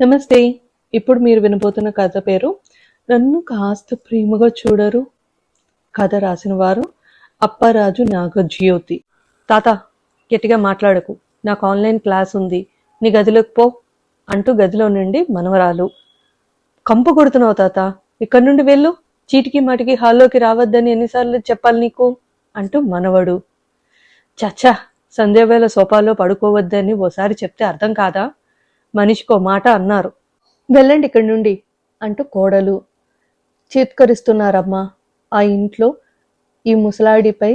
నమస్తే. ఇప్పుడు మీరు వినబోతున్న కథ పేరు నన్ను కాస్త ప్రేమగా చూడరు కథ రాసిన వారు అప్పారాజు నాగజ్యోతి. తాత గట్టిగా మాట్లాడకు. నాకు ఆన్లైన్ క్లాస్ ఉంది. నీ గదిలోకి పో అంటూ గదిలో నుండి మనవరాలు. కంపు కొడుతున్నావు తాత. ఇక్కడి నుండి వెళ్ళు. చీటికి మాటికి హాల్లోకి రావద్దని ఎన్నిసార్లు చెప్పాలి నీకు? అంటూ మనవడు. చచ్చా సంధ్యావేళ సోఫాలో పడుకోవద్దని ఓసారి చెప్తే అర్థం కాదా? మనిషికో మాట అన్నారు. వెళ్ళండి ఇక్కడి నుండి అంటూ కోడలు చీత్కరిస్తున్నారమ్మా. ఆ ఇంట్లో ఈ ముసలాడిపై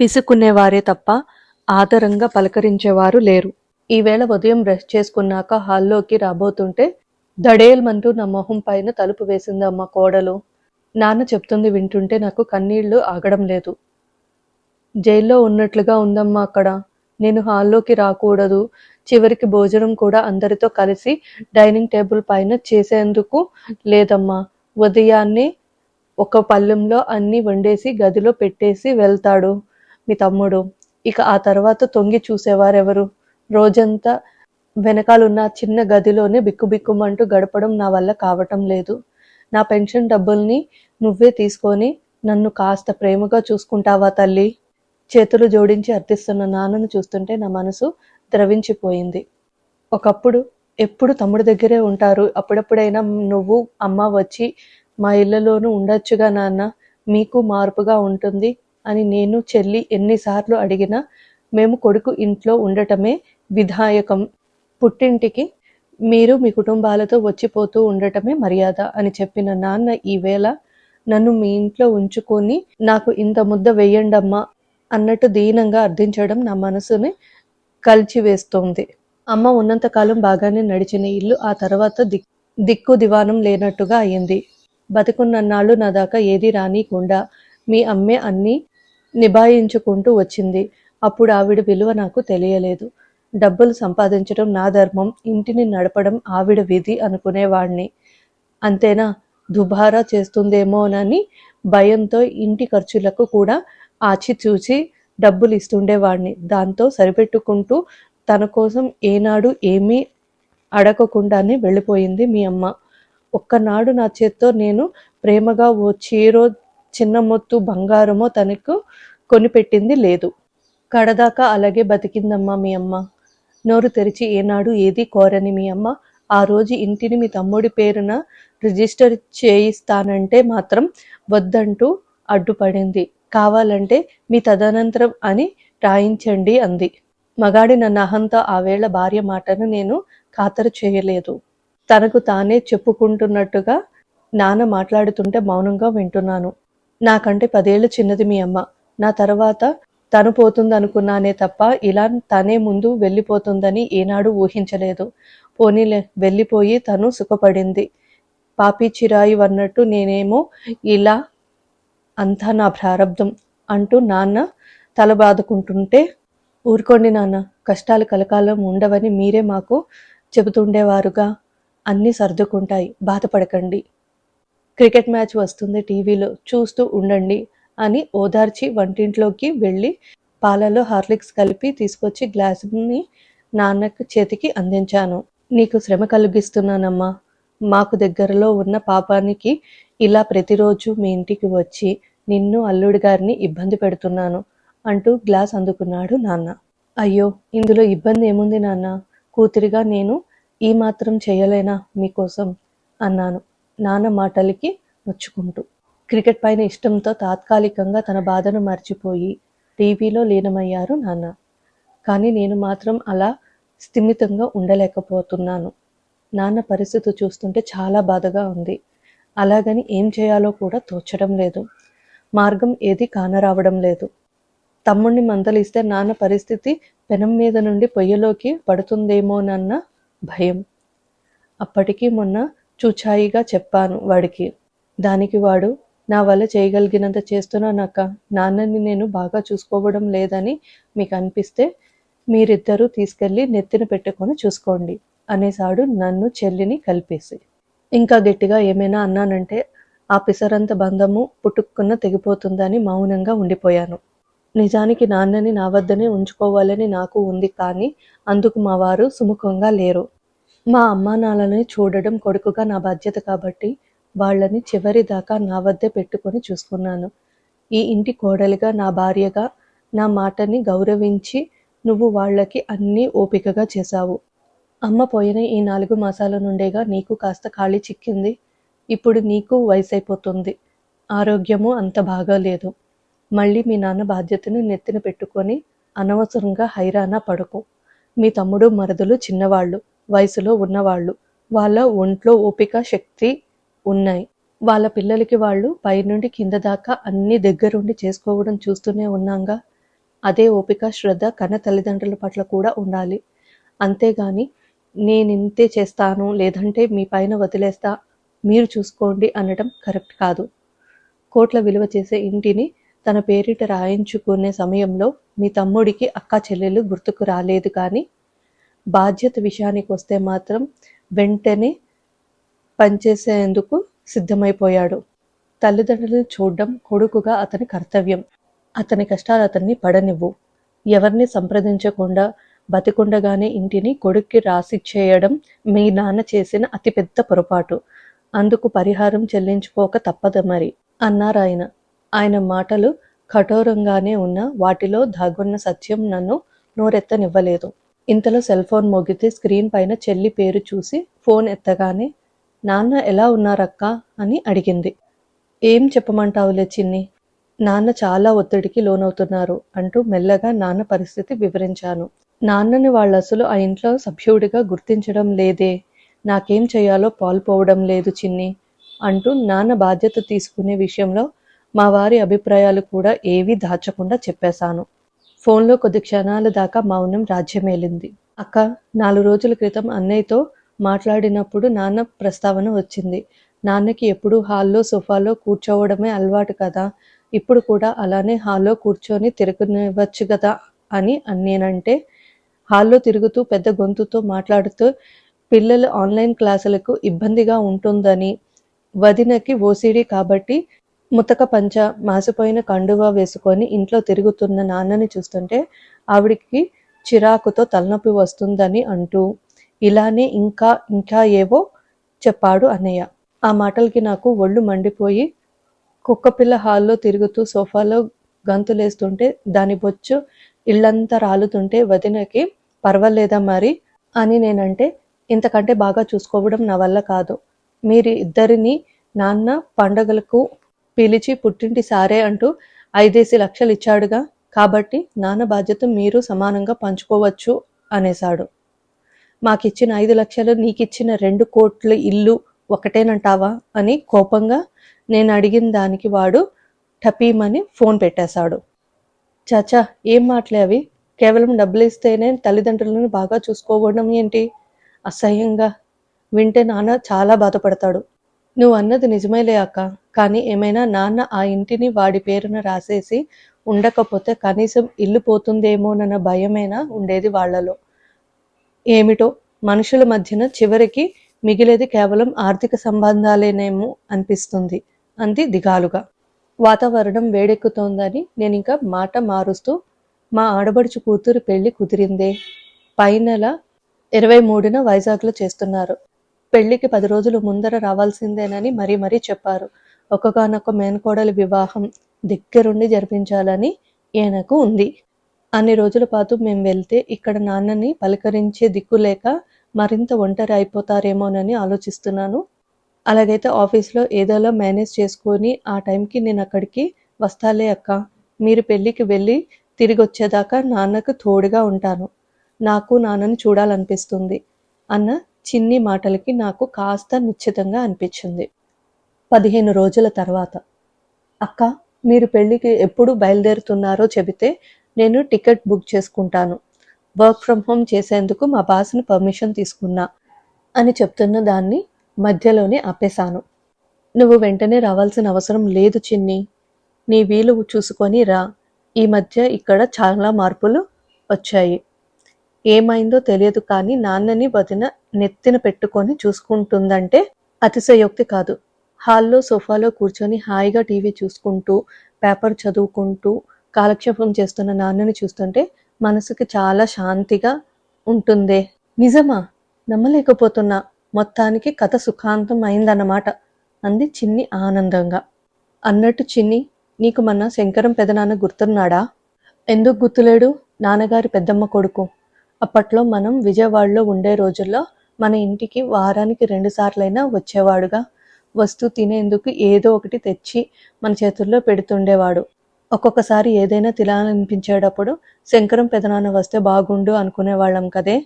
విసుక్కునేవారే తప్ప ఆదరంగా పలకరించేవారు లేరు. ఈవేళ ఉదయం బ్రష్ చేసుకున్నాక హాల్లోకి రాబోతుంటే దడేల్మంటూ నా మొహం పైన తలుపు వేసిందమ్మ కోడలు. నాన్న చెప్తుంది వింటుంటే నాకు కన్నీళ్ళు ఆగడం లేదు. జైల్లో ఉన్నట్లుగా ఉందమ్మా అక్కడ. నేను హాల్లోకి రాకూడదు. చివరికి భోజనం కూడా అందరితో కలిసి డైనింగ్ టేబుల్ పైన చేసేందుకు లేదమ్మా. ఉదయాన్నే ఒక పళ్ళెంలో అన్ని వండేసి గదిలో పెట్టేసి వెళ్తాడు మీ తమ్ముడు. ఇక ఆ తర్వాత తొంగి చూసేవారెవరు? రోజంతా వెనకాలన్న చిన్న గదిలోనే బిక్కుబిక్కుమంటూ గడపడం నా వల్ల కావటం లేదు. నా పెన్షన్ డబ్బుల్ని నువ్వే తీసుకొని నన్ను కాస్త ప్రేమగా చూసుకుంటావా తల్లి? చేతులు జోడించి అర్థిస్తున్న నాన్నను చూస్తుంటే నా మనసు ద్రవించిపోయింది. ఒకప్పుడు ఎప్పుడు తమ్ముడు దగ్గరే ఉంటారు? అప్పుడప్పుడైనా నువ్వు అమ్మ వచ్చి మా ఇళ్ళలోనూ ఉండొచ్చుగా నాన్న? మీకు మార్పుగా ఉంటుంది అని నేను చెల్లి ఎన్నిసార్లు అడిగినా మేము కొడుకు ఇంట్లో ఉండటమే విధాయకం. పుట్టింటికి మీరు మీ కుటుంబాలతో వచ్చిపోతూ ఉండటమే మర్యాద అని చెప్పిన నాన్న ఈవేళ నన్ను మీ ఇంట్లో ఉంచుకొని నాకు ఇంత ముద్ద వేయండమ్మా అన్నట్టు దీనంగా అర్థించడం నా మనసుని కలిచివేస్తోంది. అమ్మ ఉన్నంతకాలం బాగానే నడిచిన ఇల్లు ఆ తర్వాత దిక్ దిక్కు దివానం లేనట్టుగా అయింది. బతికున్నన్నాళ్ళు నా దాకా ఏది రానికుండా మీ అమ్మే అన్నీ నిభాయించుకుంటూ వచ్చింది. అప్పుడు ఆవిడ విలువ నాకు తెలియలేదు. డబ్బులు సంపాదించడం నా ధర్మం ఇంటిని నడపడం ఆవిడ విధి అనుకునేవాణ్ణి. అంతేనా? దుబారా చేస్తుందేమోనని భయంతో ఇంటి ఖర్చులకు కూడా ఆచితూచి డబ్బులు ఇస్తుండేవాడిని దాంతో సరిపెట్టుకుంటూ తన కోసం ఏనాడు ఏమీ అడగకుండానే వెళ్ళిపోయింది మీ అమ్మ. ఒక్కనాడు నా చేత్తో నేను ప్రేమగా ఓ చీరో చిన్న మొత్తు బంగారమో తనకు కొనిపెట్టింది లేదు. కడదాకా అలాగే బతికిందమ్మా మీ అమ్మ. నోరు తెరిచి ఏనాడు ఏది కోరని మీ అమ్మ. ఆ రోజు ఇంటిని మీ తమ్ముడి పేరున రిజిస్టర్ చేయిస్తానంటే మాత్రం వద్దంటూ అడ్డుపడింది. కావాలంటే మీ తదనంతరం అని రాయించండి అంది. మగాడి నన్న అహంతో ఆ వేళ భార్య మాటను నేను ఖాతరు చేయలేదు. తనకు తానే చెప్పుకుంటున్నట్టుగా నాన్న మాట్లాడుతుంటే మౌనంగా వింటున్నాను. నాకంటే పదేళ్ళు చిన్నది మీ అమ్మ. నా తర్వాత తను పోతుంది అనుకున్నానే తప్ప ఇలా తనే ముందు వెళ్ళిపోతుందని ఏనాడు ఊహించలేదు. పోనీలే వెళ్ళిపోయి తను సుఖపడింది. పాపి చిరాయి అన్నట్టు నేనేమో ఇలా అంతా నా ప్రారంధం అంటూ నాన్న తల బాదుకుంటుంటే ఊరుకోండి నాన్న కష్టాలు కలకాలం ఉండవని మీరే మాకు చెబుతుండేవారుగా. అన్నీ సర్దుకుంటాయి బాధపడకండి. క్రికెట్ మ్యాచ్ వస్తుంది టీవీలో చూస్తూ ఉండండి అని ఓదార్చి వంటింట్లోకి వెళ్ళి పాలలో హార్లిక్స్ కలిపి తీసుకొచ్చి గ్లాసుని నాన్నకు చేతికి అందించాను. నీకు శ్రమ కలిగిస్తున్నానమ్మా. మాకు దగ్గరలో ఉన్న పాపానికి ఇలా ప్రతిరోజు మీ ఇంటికి వచ్చి నిన్ను అల్లుడి గారిని ఇబ్బంది పెడుతున్నాను అంటూ గ్లాస్ అందుకున్నాడు నాన్న. అయ్యో ఇందులో ఇబ్బంది ఏముంది నాన్న? కూతురిగా నేను ఈ మాత్రం చేయలేనా మీకోసం? అన్నాను. నాన్న మాటలకి నొచ్చుకుంటూ. క్రికెట్ పైన ఇష్టంతో తాత్కాలికంగా తన బాధను మర్చిపోయి టీవీలో లీనమయ్యారు నాన్న. కానీ నేను మాత్రం అలా స్థిమితంగా ఉండలేకపోతున్నాను. నాన్న పరిస్థితి చూస్తుంటే చాలా బాధగా ఉంది. అలాగని ఏం చేయాలో కూడా తోచడం లేదు. మార్గం ఏది కానరావడం లేదు. తమ్ముణ్ణి మందలిస్తే నాన్న పరిస్థితి పెనం మీద నుండి పొయ్యిలోకి పడుతుందేమోనన్న భయం. అప్పటికి మొన్న చూచాయిగా చెప్పాను వాడికి. దానికి వాడు నా వల్ల చేయగలిగినంత చేస్తున్నానక్క. నాన్నని నేను బాగా చూసుకోవడం లేదని మీకు అనిపిస్తే మీరిద్దరూ తీసుకెళ్ళి నెత్తిన పెట్టుకొని చూసుకోండి అనేసాడు నన్ను చెల్లిని కలిపేసి. ఇంకా గట్టిగా ఏమైనా అన్నానంటే ఆ పిసరంత బంధము పుట్టుక్కున్న తెగిపోతుందని మౌనంగా ఉండిపోయాను. నిజానికి నాన్నని నా వద్దనే ఉంచుకోవాలని నాకు ఉంది కానీ అందుకు మా వారు సుముఖంగా లేరు. మా అమ్మా చూడడం కొడుకుగా నా బాధ్యత కాబట్టి వాళ్ళని చివరి దాకా నా వద్దే పెట్టుకొని చూసుకున్నాను. ఈ ఇంటి కోడలిగా నా భార్యగా నా మాటని గౌరవించి నువ్వు వాళ్ళకి అన్నీ ఓపికగా చేశావు. అమ్మ పోయిన ఈ నాలుగు మాసాల నుండేగా నీకు కాస్త ఖాళీ చిక్కింది. ఇప్పుడు నీకు వయసు అయిపోతుంది ఆరోగ్యము అంత బాగాలేదు మళ్ళీ మీ నాన్న బాధ్యతను నెత్తిన పెట్టుకొని అనవసరంగా హైరానా పడకు. మీ తమ్ముడు మరదలు చిన్నవాళ్ళు వయసులో ఉన్నవాళ్ళు. వాళ్ళ ఒంట్లో ఓపిక శక్తి ఉన్నాయి. వాళ్ళ పిల్లలకి వాళ్ళు పైనుండి కింద దాకా అన్ని దగ్గరుండి చేసుకోవడం చూస్తూనే ఉన్నాంగా. అదే ఓపిక శ్రద్ధ కన్న తల్లిదండ్రుల పట్ల కూడా ఉండాలి. అంతేగాని నేను ఇంతే చేస్తాను లేదంటే మీ పైన వదిలేస్తా మీరు చూసుకోండి అనడం కరెక్ట్ కాదు. కోట్ల విలువ చేసే ఇంటిని తన పేరిట రాయించుకునే సమయంలో మీ తమ్ముడికి అక్క చెల్లెలు గుర్తుకు రాలేదు కానీ బాధ్యత విషయానికి వస్తే మాత్రం వెంటనే పనిచేసేందుకు సిద్ధమైపోయాడు. తల్లిదండ్రులను చూడడం కొడుకుగా అతని కర్తవ్యం. అతని కష్టాలు అతన్ని పడనివ్వు. ఎవరిని సంప్రదించకుండా బతికుండగానే ఇంటిని కొడుక్కి రాసిచ్చేయడం మీ నాన్న చేసిన అతిపెద్ద పొరపాటు. అందుకు పరిహారం చెల్లించుకోక తప్పదు మరి అన్నారాయన ఆయన మాటలు కఠోరంగానే ఉన్న వాటిలో దాగున్న సత్యం నన్ను నోరెత్తనివ్వలేదు. ఇంతలో సెల్ ఫోన్ మోగితే స్క్రీన్ పైన చెల్లి పేరు చూసి ఫోన్ ఎత్తగానే నాన్న ఎలా ఉన్నారక్కా? అని అడిగింది. ఏం చెప్పమంటావులే చిన్ని? నాన్న చాలా ఒత్తిడికి లోనవుతున్నారు అంటూ మెల్లగా నాన్న పరిస్థితి వివరించాను. నాన్నని వాళ్ళు అసలు ఆ ఇంట్లో సభ్యుడిగా గుర్తించడం లేదే. నాకేం చేయాలో పాల్పోవడం లేదు చిన్ని అంటూ నాన్న బాధ్యత తీసుకునే విషయంలో మా వారి అభిప్రాయాలు కూడా ఏవీ దాచకుండా చెప్పేశాను. ఫోన్లో కొద్ది క్షణాల దాకా మౌనం రాజ్యమేలింది. అక్క నాలుగు రోజుల క్రితం అన్నయ్యతో మాట్లాడినప్పుడు నాన్న ప్రస్తావన వచ్చింది. నాన్నకి ఎప్పుడూ హాల్లో సోఫాలో కూర్చోవడమే అలవాటు కదా. ఇప్పుడు కూడా అలానే హాల్లో కూర్చొని తిరగనివ్వచ్చు కదా అని నేనంటే హాల్లో తిరుగుతూ పెద్ద గొంతుతో మాట్లాడుతూ పిల్లలు ఆన్లైన్ క్లాసులకు ఇబ్బందిగా ఉంటుందని వదినకి ఓసిడి కాబట్టి ముతక పంచ మాసిపోయిన కండువా వేసుకొని ఇంట్లో తిరుగుతున్న నాన్నని చూస్తుంటే ఆవిడికి చిరాకుతో తలనొప్పి వస్తుందని అంటూ ఇలానే ఇంకా ఇంకా ఏవో చెప్పాడు అన్నయ్య. ఆ మాటలకి నాకు ఒళ్ళు మండిపోయి కుక్కపిల్ల హాల్లో తిరుగుతూ సోఫాలో గంతులేస్తుంటే దాని బొచ్చు ఇళ్ళంతా రాలుతుంటే వదినకి పర్వాలేదా మరి అని నేనంటే ఇంతకంటే బాగా చూసుకోవడం నా వల్ల కాదు. మీరు ఇద్దరిని నాన్న పండగలకు పిలిచి పుట్టింటి సారే అంటూ ఐదేసి లక్షలు ఇచ్చాడుగా. కాబట్టి నాన్న బాధ్యత మీరు సమానంగా పంచుకోవచ్చు అనేశాడు. మాకిచ్చిన ఐదు లక్షలు నీకిచ్చిన రెండు కోట్ల ఇల్లు ఒకటేనంటావా అని కోపంగా నేను అడిగిన దానికి వాడు టపీమని ఫోన్ పెట్టేశాడు. చాచా ఏం మాటలే అవి? కేవలం డబ్బులు ఇస్తేనే తల్లిదండ్రులను బాగా చూసుకోవడం ఏంటి? అసహ్యంగా. వింటే నాన్న చాలా బాధపడతాడు. నువ్వు అన్నది నిజమేలే అక్క. కానీ ఏమైనా నాన్న ఆ ఇంటిని వాడి పేరున రాసేసి ఉండకపోతే కనీసం ఇల్లు పోతుందేమోనన్న భయమైనా ఉండేది వాళ్ళలో. ఏమిటో? మనుషుల మధ్యన చివరికి మిగిలేది కేవలం ఆర్థిక సంబంధాలేనేమో అనిపిస్తుంది. అంది దిగాలుగా. వాతావరణం వేడెక్కుతోందని నేను ఇంకా మాట మారుస్తూ మా ఆడబడుచు కూతురు పెళ్ళి కుదిరిందే. పై నెల ఇరవై మూడున వైజాగ్లో చేస్తున్నారు. పెళ్ళికి పది రోజులు ముందర రావాల్సిందేనని మరీ మరీ చెప్పారు. ఒక్కగానొక్క మేనకోడలి వివాహం దగ్గరుండి జరిపించాలని ఈయనకు ఉంది. అన్ని రోజుల పాటు మేము వెళ్తే ఇక్కడ నాన్నని పలకరించే దిక్కు లేక మరింత ఒంటరి అయిపోతారేమోనని ఆలోచిస్తున్నాను. అలాగైతే ఆఫీస్లో ఏదోలా మేనేజ్ చేసుకొని ఆ టైంకి నేను అక్కడికి వస్తాలే అక్క. మీరు పెళ్ళికి వెళ్ళి తిరిగి వచ్చేదాకా నాన్నకు తోడుగా ఉంటాను. నాకు నాన్నని చూడాలనిపిస్తుంది అన్న చిన్ని మాటలకి నాకు కాస్త నిశ్చితంగా అనిపించింది. పదిహేను రోజుల తర్వాత. అక్క మీరు పెళ్ళికి ఎప్పుడు బయలుదేరుతున్నారో చెబితే నేను టికెట్ బుక్ చేసుకుంటాను. వర్క్ ఫ్రమ్ హోమ్ చేసేందుకు మా బాస్ని పర్మిషన్ తీసుకున్నా అని చెప్తున్న దాన్ని మధ్యలోనే ఆపేశాను. నువ్వు వెంటనే రావాల్సిన అవసరం లేదు చిన్ని. నీ వీలు చూసుకొని రా. ఈ మధ్య ఇక్కడ చాలా మార్పులు వచ్చాయి. ఏమైందో తెలియదు కానీ నాన్నని వదిన నెత్తిన పెట్టుకొని చూసుకుంటుందంటే అతిశయోక్తి కాదు. హాల్లో సోఫాలో కూర్చొని హాయిగా టీవీ చూసుకుంటూ పేపర్ చదువుకుంటూ కాలక్షేపం చేస్తున్న నాన్నని చూస్తుంటే మనసుకి చాలా శాంతిగా ఉంటుందే. నిజమా? నమ్మలేకపోతున్నా. మొత్తానికి కథ సుఖాంతం అయిందన్నమాట అంది చిన్ని ఆనందంగా. అన్నట్టు చిన్ని నీకు మొన్న శంకరం పెదనాన్న గుర్తున్నాడా? ఎందుకు గుర్తులేడు? నాన్నగారి పెద్దమ్మ కొడుకు. అప్పట్లో మనం విజయవాడలో ఉండే రోజుల్లో మన ఇంటికి వారానికి రెండుసార్లైనా వచ్చేవాడుగా. వస్తూ తినేందుకు ఏదో ఒకటి తెచ్చి మన చేతుల్లో పెడుతుండేవాడు. ఒక్కొక్కసారి ఏదైనా తినాలనిపించేటప్పుడు శంకరం పెదనాన్న వస్తే బాగుండు అనుకునేవాళ్ళం కదే.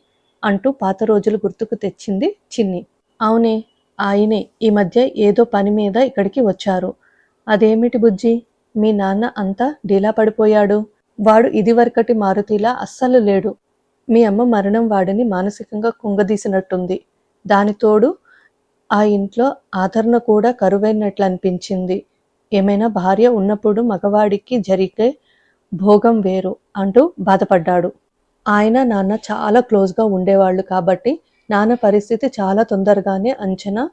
అంటూ పాత రోజులు గుర్తుకు తెచ్చింది చిన్ని. అవునే ఆయనే ఈ మధ్య ఏదో పని మీద ఇక్కడికి వచ్చారు. అదేమిటి బుజ్జి? మీ నాన్న అంతా డీలా పడిపోయాడు. వాడు ఇదివరకటి మారుతిలా అస్సలు లేడు. మీ అమ్మ మరణం వాడిని మానసికంగా కుంగదీసినట్టుంది. దానితోడు ఆ ఇంట్లో ఆదరణ కూడా కరువైనట్లు అనిపించింది ఏమైనా భార్య ఉన్నప్పుడు మగవాడికి జరిగే భోగం వేరు అంటూ బాధపడ్డాడు. ఆయన నాన్న చాలా క్లోజ్గా ఉండేవాళ్ళు కాబట్టి నాన్న పరిస్థితి చాలా తొందరగానే అంచనా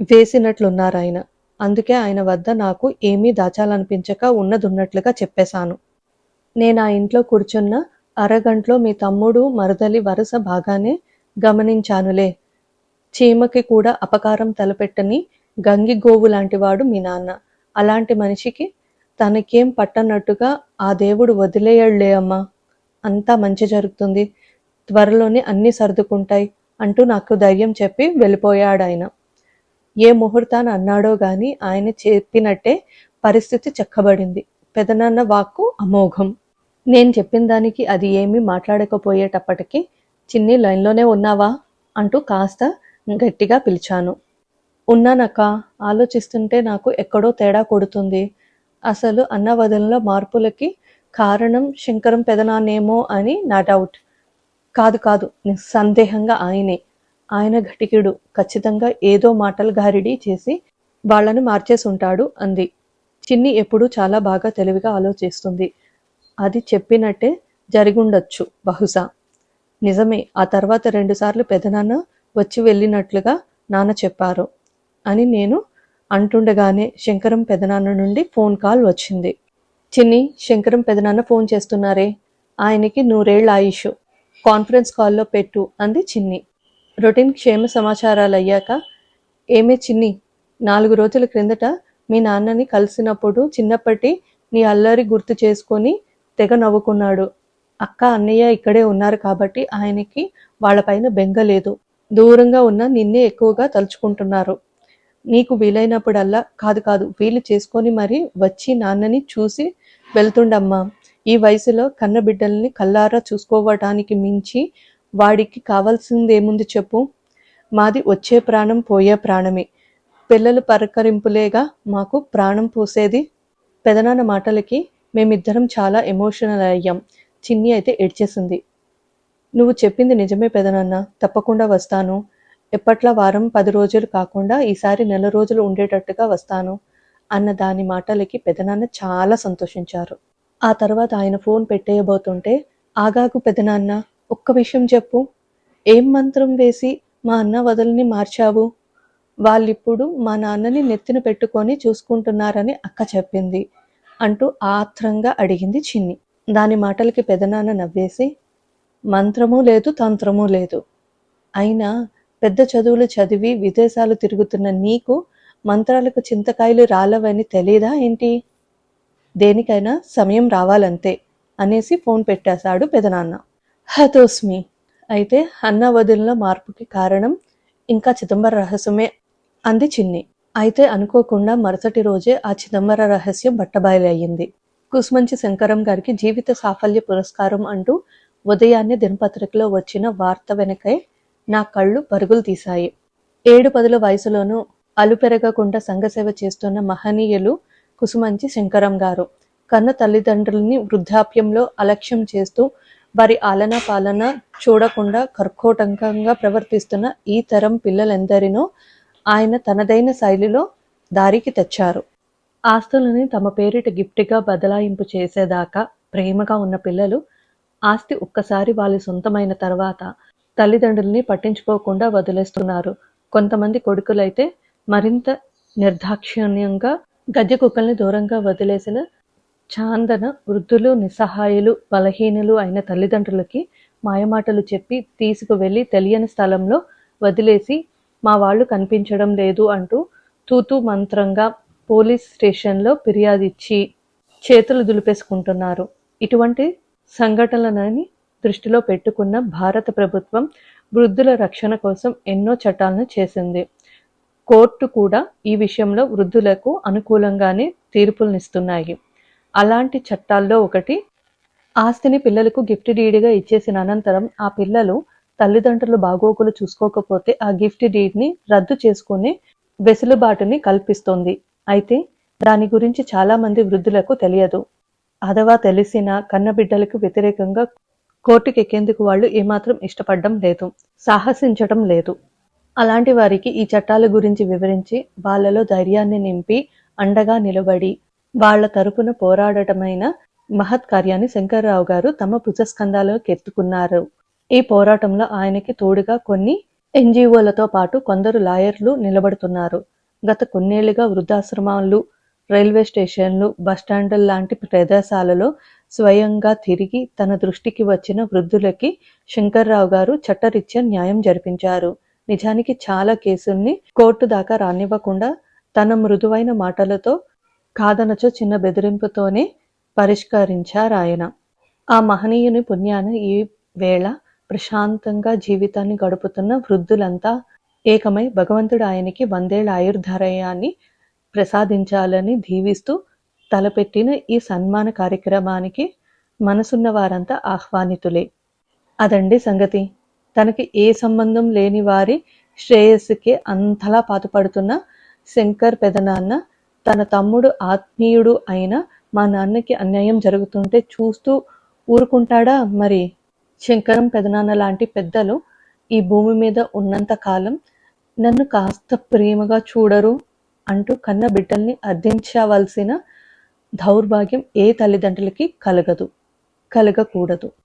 వేసినట్లున్నారు ఆయన అందుకే ఆయన వద్ద నాకు ఏమీ దాచాలనిపించక ఉన్నదున్నట్లుగా చెప్పేశాను. నేను ఆ ఇంట్లో కూర్చున్న అరగంటలో మీ తమ్ముడు మరదలి వరుస బాగానే గమనించానులే. చీమకి కూడా అపకారం తలపెట్టని గంగి గోవు లాంటివాడు మీ నాన్న. అలాంటి మనిషికి తనకేం పట్టనట్టుగా ఆ దేవుడు వదిలేయళ్ళే అమ్మా. అంతా మంచి జరుగుతుంది. త్వరలోనే అన్నీ సర్దుకుంటాయి అంటూ నాకు ధైర్యం చెప్పి వెళ్ళిపోయాడు ఆయన ఏ ముహూర్తాన అన్నాడో గాని ఆయన చెప్పినట్టే పరిస్థితి చక్కబడింది. పెదనాన్న వాక్కు అమోఘం. నేను చెప్పిన దానికి అది ఏమీ మాట్లాడకపోయేటప్పటికి చిన్ని లైన్లోనే ఉన్నావా? అంటూ కాస్త గట్టిగా పిలిచాను. ఉన్నానక్క ఆలోచిస్తుంటే నాకు ఎక్కడో తేడా కొడుతుంది. అసలు అన్న వదనలో మార్పులకి కారణం శంకరం పెదనాన్నేమో అని నా డౌట్ కాదు కాదు నిస్సందేహంగా ఆయనే. ఆయన ఘటికుడు. ఖచ్చితంగా ఏదో మాటలు గారిడి చేసి వాళ్ళను మార్చేసి ఉంటాడు అంది. చిన్ని ఎప్పుడూ చాలా బాగా తెలివిగా ఆలోచిస్తుంది. అది చెప్పినట్టే జరిగుండొచ్చు బహుశా. నిజమే ఆ తర్వాత రెండుసార్లు పెదనాన్న వచ్చి వెళ్ళినట్లుగా నాన్న చెప్పారు అని నేను అంటుండగానే శంకరం పెదనాన్న నుండి ఫోన్ కాల్ వచ్చింది. చిన్ని శంకరం పెదనాన్న ఫోన్ చేస్తున్నారే. ఆయనకి నూరేళ్ళ ఆయుష్. కాన్ఫరెన్స్ కాల్లో పెట్టు అంది చిన్ని. రొటీన్ క్షేమ సమాచారాలు అయ్యాక ఏమే చిన్ని? నాలుగు రోజుల క్రిందట మీ నాన్నని కలిసినప్పుడు చిన్నప్పటి నీ అల్లరి గుర్తు చేసుకొని తెగ నవ్వుకున్నాడు. అక్క అన్నయ్య ఇక్కడే ఉన్నారు కాబట్టి ఆయనకి వాళ్ళపైన బెంగ లేదు. దూరంగా ఉన్న నిన్నే ఎక్కువగా తలుచుకుంటున్నారు. నీకు వీలైనప్పుడల్లా కాదు కాదు వీలు చేసుకొని మరి వచ్చి నాన్నని చూసి వెళ్తుండమ్మా. ఈ వయసులో కన్నబిడ్డల్ని కల్లారా చూసుకోవటానికి మించి వాడికి కావాల్సిందేముంది చెప్పు. మాది వచ్చే ప్రాణం పోయే ప్రాణమే. పిల్లలు పరకరింపులేగా మాకు ప్రాణం పోసేది? పెదనాన్న మాటలకి మేమిద్దరం చాలా ఎమోషనల్ అయ్యాం. చిన్ని అయితే ఏడ్చేసింది. నువ్వు చెప్పింది నిజమే పెదనాన్న. తప్పకుండా వస్తాను. ఎప్పట్లా వారం పది రోజులు కాకుండా ఈసారి నెల రోజులు ఉండేటట్టుగా వస్తాను అన్న దాని మాటలకి పెదనాన్న చాలా సంతోషించారు. ఆ తర్వాత ఆయన ఫోన్ పెట్టేయబోతుంటే ఆగాగు పెదనాన్న ఒక్క విషయం చెప్పు. ఏం మంత్రం వేసి మా అన్న వదలని మార్చావు? వాళ్ళిప్పుడు మా నాన్నని నెత్తిన పెట్టుకొని చూసుకుంటున్నారని అక్క చెప్పింది అంటూ ఆత్రంగా అడిగింది చిన్ని. దాని మాటలకి పెదనాన్న నవ్వేసి మంత్రము లేదు తంత్రము లేదు. అయినా పెద్ద చదువులు చదివి విదేశాలు తిరుగుతున్న నీకు మంత్రాలకు చింతకాయలు రాలవని తెలీదా ఏంటి? దేనికైనా సమయం రావాలంతే అనేసి ఫోన్ పెట్టేశాడు పెదనాన్న. హతోస్మి. అయితే అన్న వదిలిన మార్పుకి కారణం ఇంకా చిదంబర రహస్యమే అంది చిన్ని. అయితే అనుకోకుండా మరుసటి రోజే ఆ చిదంబర రహస్యం బట్టబయలు కుస్మంచి శంకరం గారికి జీవిత సాఫల్య పురస్కారం అంటూ ఉదయాన్నే దినపత్రికలో వచ్చిన వార్త వెనకై నా కళ్ళు పరుగులు తీశాయి. ఏడు పదుల వయసులోనూ అలుపెరగకుండా సంఘసేవ చేస్తున్న మహనీయులు కుసుమంచి శంకరం గారు కన్న తల్లిదండ్రులని వృద్ధాప్యంలో అలక్ష్యం చేస్తూ వారి ఆలన పాలన చూడకుండా కర్కోటంకంగా ప్రవర్తిస్తున్న ఈ తరం పిల్లలెందరినో ఆయన తనదైన శైలిలో దారికి తెచ్చారు. ఆస్తులని తమ పేరిట గిఫ్ట్గా బదలాయింపు చేసేదాకా ప్రేమగా ఉన్న పిల్లలు ఆస్తి ఒక్కసారి వాళ్ళ సొంతమైన తర్వాత తల్లిదండ్రుల్ని పట్టించుకోకుండా వదిలేస్తున్నారు. కొంతమంది కొడుకులైతే మరింత నిర్దాక్షిణ్యంగా గద్దె కుక్కల్ని దూరంగా వదిలేసిన చాందన వృద్ధులు నిస్సహాయులు బలహీనులు అయిన తల్లిదండ్రులకి మాయమాటలు చెప్పి తీసుకువెళ్ళి తెలియని స్థలంలో వదిలేసి మా వాళ్ళు కనిపించడం లేదు అంటూ తూతూ మంత్రంగా పోలీస్ స్టేషన్లో ఫిర్యాదిచ్చి చేతులు దులిపేసుకుంటున్నారు. ఇటువంటి సంఘటనలని దృష్టిలో పెట్టుకున్న భారత ప్రభుత్వం వృద్ధుల రక్షణ కోసం ఎన్నో చట్టాలను చేసింది. కోర్టు కూడా ఈ విషయంలో వృద్ధులకు అనుకూలంగానే తీర్పులనిస్తున్నాయి. అలాంటి చట్టాల్లో ఒకటి ఆస్తిని పిల్లలకు గిఫ్ట్ డీడ్గా ఇచ్చేసిన అనంతరం ఆ పిల్లలు తల్లిదండ్రులు బాగోగులు చూసుకోకపోతే ఆ గిఫ్ట్ డీడ్ని రద్దు చేసుకునే వెసులుబాటుని కల్పిస్తోంది. అయితే దాని గురించి చాలా మంది వృద్ధులకు తెలియదు. అథవా తెలిసిన కన్నబిడ్డలకు వ్యతిరేకంగా కోర్టుకు ఎక్కేందుకు వాళ్ళు ఏమాత్రం ఇష్టపడడం లేదు సాహసించడం లేదు. అలాంటి వారికి ఈ చట్టాల గురించి వివరించి వాళ్ళలో ధైర్యాన్ని నింపి అండగా నిలబడి వాళ్ళ తరపున పోరాడటమైన మహత్ కార్యాన్ని శంకర్రావు గారు తమ భుజస్కంధాలకు ఎత్తుకున్నారు ఈ పోరాటంలో ఆయనకి తోడుగా కొన్ని ఎన్జిఓలతో పాటు కొందరు లాయర్లు నిలబడుతున్నారు. గత కొన్నేళ్ళుగా వృద్ధాశ్రమాలు రైల్వే స్టేషన్లు బస్టాండ్ల లాంటి ప్రదేశాలలో స్వయంగా తిరిగి తన దృష్టికి వచ్చిన వృద్ధులకి శంకర్రావు గారు చట్టరీత్యా న్యాయం జరిపించారు. నిజానికి చాలా కేసుల్ని కోర్టు దాకా రానివ్వకుండా తన మృదువైన మాటలతో కాదనచో చిన్న బెదిరింపుతోనే పరిష్కరించారు ఆయన. ఆ మహనీయుని పుణ్యాన ఈ వేళ ప్రశాంతంగా జీవితాన్ని గడుపుతున్న వృద్ధులంతా ఏకమై భగవంతుడు ఆయనకి వందేళ్ళ ఆయుర్ధారయాన్ని ప్రసాదించాలని దీవిస్తూ తలపెట్టిన ఈ సన్మాన కార్యక్రమానికి మనసున్న వారంతా ఆహ్వానితులే. అదండి సంగతి. తనకి ఏ సంబంధం లేని వారి శ్రేయస్సుకి అంతలా పాటుపడుతున్న శంకర్ పెదనాన్న తన తమ్ముడు ఆత్మీయుడు అయిన మా నాన్నకి అన్యాయం జరుగుతుంటే చూస్తూ ఊరుకుంటాడా మరి? శంకరం పెదనాన్న లాంటి పెద్దలు ఈ భూమి మీద ఉన్నంత కాలం నన్ను కాస్త ప్రేమగా చూడరు అంటూ కన్న బిడ్డల్ని అర్థించవలసిన దౌర్భాగ్యం ఏ తల్లిదండ్రులకి కలగదు కలగకూడదు.